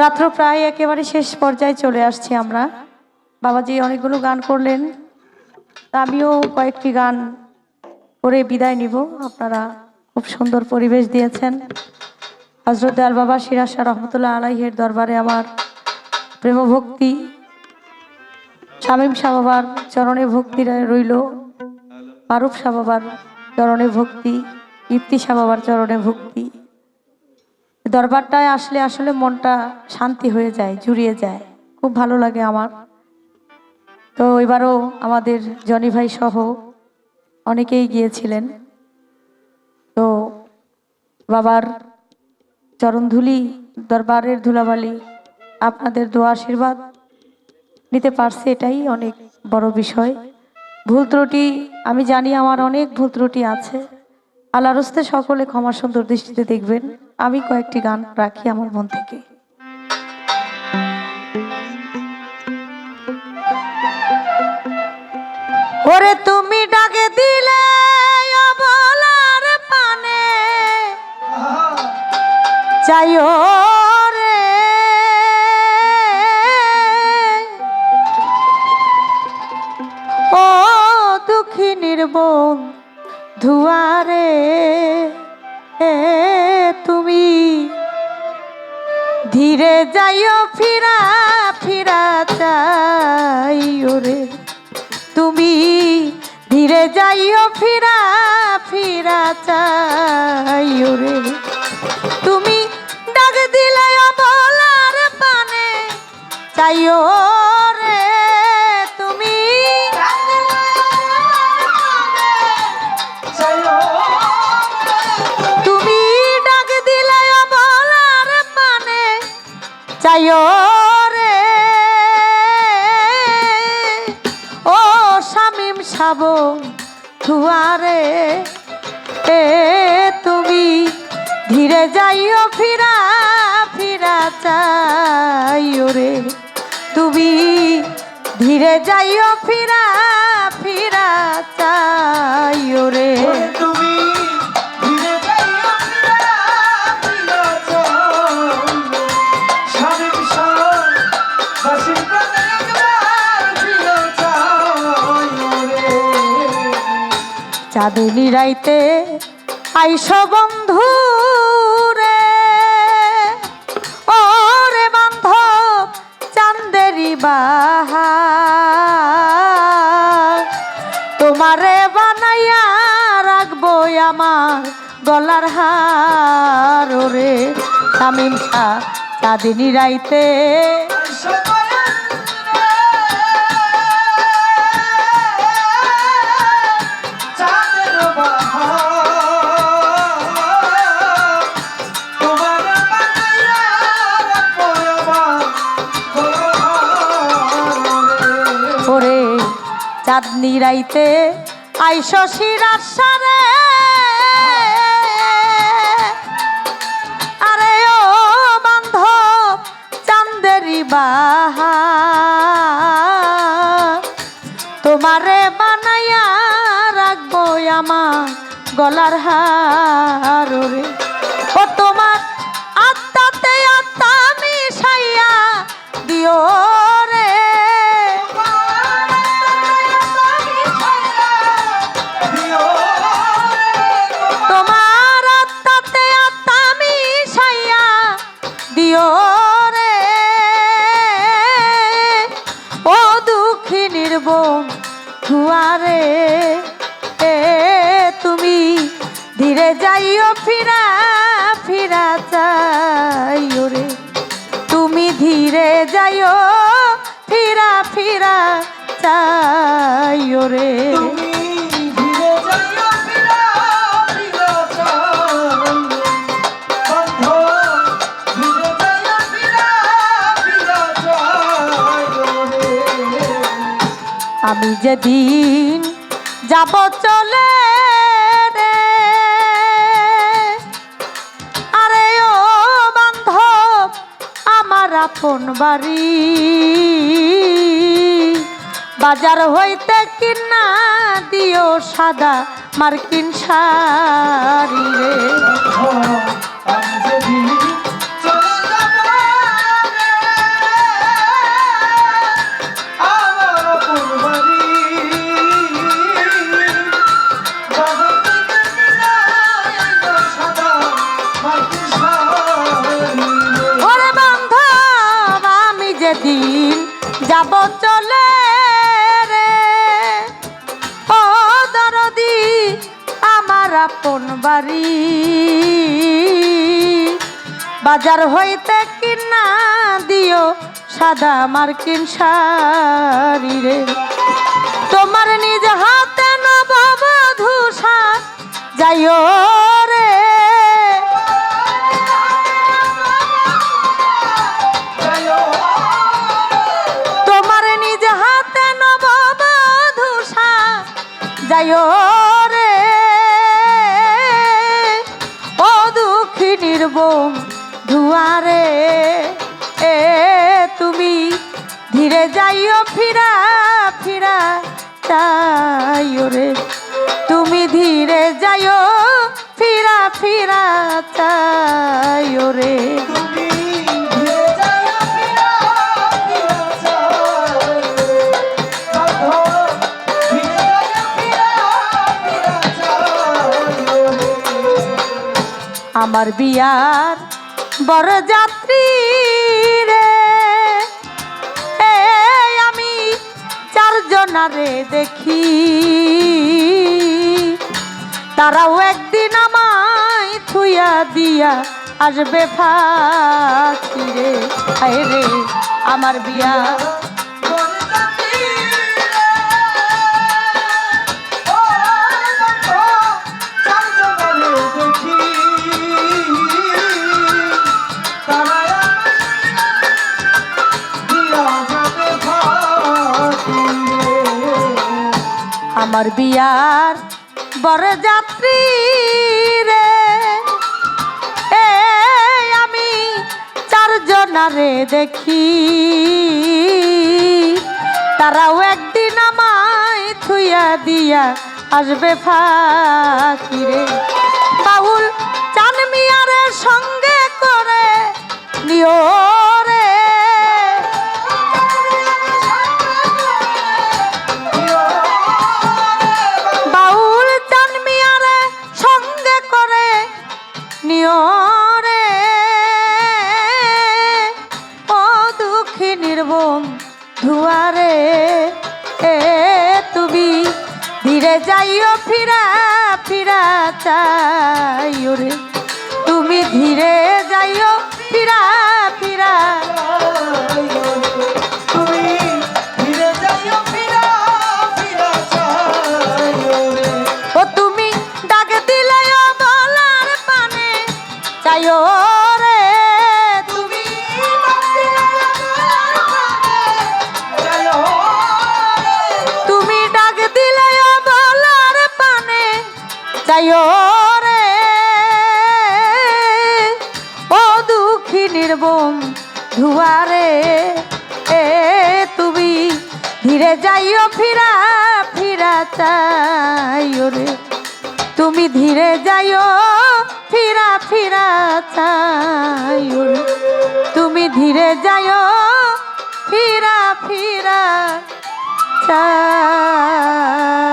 রাত্র প্রায় একেবারে শেষ পর্যায়ে চলে আসছি আমরা। বাবাজি অনেকগুলো গান করলেন। আমিও কয়েকটি গান করে বিদায় নিব। আপনারা খুব সুন্দর পরিবেশ দিয়েছেন। হজরত আল বাবা সিরাজা রহমতুল্লাহ আলাইহের দরবারে আমার প্রেমভক্তি, শামীম শাহ বাবার চরণে ভক্তি রইল, মারুফ শাহ বাবার চরণে ভক্তি, ইফতি শাহ বাবার চরণে ভক্তি। দরবারটায় আসলে আসলে মনটা শান্তি হয়ে যায়, জুড়িয়ে যায়। খুব ভালো লাগে আমার। তো এবারও আমাদের জনি ভাই সহ অনেকেই গিয়েছিলেন। তো বাবার চরণধুলি দরবারের ধুলাবালি আপনাদের দোয়া আশীর্বাদ নিতে পারছে এটাই অনেক বড় বিষয়। ভুল ত্রুটি, আমি জানি আমার অনেক ভুল ত্রুটি আছে। আল্লাহর সকলে ক্ষমা সুন্দর দৃষ্টিতে দেখবেন। আমি কয়েকটি গান রাখি আমার মন থেকে। ওরে তুমি ডাকে দিলে অবলার পানে। চাইও ও দুঃখী নির্বন ধুয়ারে এ, তুমি ধীরে যাইও, ফিরা ফিরা চাইও রে। তুমি ধীরে যাইও, ফিরা ফিরা চাইও রে। তুমি সাব ধুয়ারে। এ তুমি ধীরে যাইও, ফিরা ফিরা চাইও রে। তুমি ধীরে যাইও, ফিরা ফিরা চাইও রে। তুমি চাঁদনি রাইতে আইস বন্ধু রে। ও রে বান্ধ চান্দেরি বাহা তোমারে বানাইয়া রাখব আমার গলার হার। রে তামিম চাঁদনি রাইতে চাঁদনি রাইতে আইস শিরার সারে। গলার হার রে ও তোমার আত্মাতে আত্মা মিশাইয়া দিও রে। তোমার আত্মাতে আত্মা মিশাইয়া দিও রে। ও দুঃখী নির্বন ধুয়ারে যাইও ফিরা ফিরা চাইও রে তুমি ধীরে যাইও ফিরা ফিরা চাইও রে তুমি ধীরে যাইও ফিরা ফিরা চাইও। বন্ধ, ধীরে যাইও ফিরা ফিরা চাইও রে। আমি যেদিন যাব চলে আপন বাড়ি। বাজার হইতে কিনা দিও সাদা মার্কিন শাড়ি রে। বাড়ি। বাজার হইতে কিনা দিও সাদা মার্কিন শাড়ি রে। তোমার নিজ হাতে নববধূ যাইও রে। তোমার নিজ হাতে নববধূ যাইও ধুয়ারে, এ, তুমি ধীরে যাইও, ফিরা ফিরা চাইও রে। তুমি ধীরে যাইও, ফিরা ফিরা চাইও রে। আমার বিয়ার বড় যাত্রী রে। আমি চারজনারে দেখি। তারাও একদিন আমায় থুইয়া দিয়া আসবে ফাঁকি রে। আমার বিয়া আমার বিয়ার বড় যাত্রী রে। এ, আমি চারজনারে দেখি। তারাও একদিন আমায় থুইয়া দিয়া আসবে ফাঁকি রে। বাউল চান মিয়ারের সঙ্গে করে নিও ধুয়ারে এ তুমি ধীরে যাইও ফিরা ফিরা চাইও রে। তুমি ধীরে যাইও ফিরা ফিরা চাইও রে। ও দুঃখী নির্বম ধুয়ারে, এ তুমি ধীরে যাইও, ফিরা ফিরা চাইও রে। তুমি ধীরে যাইও, ফিরা ফিরা চাইও রে। তুমি ধীরে যাইও, ফিরা ফিরা চাই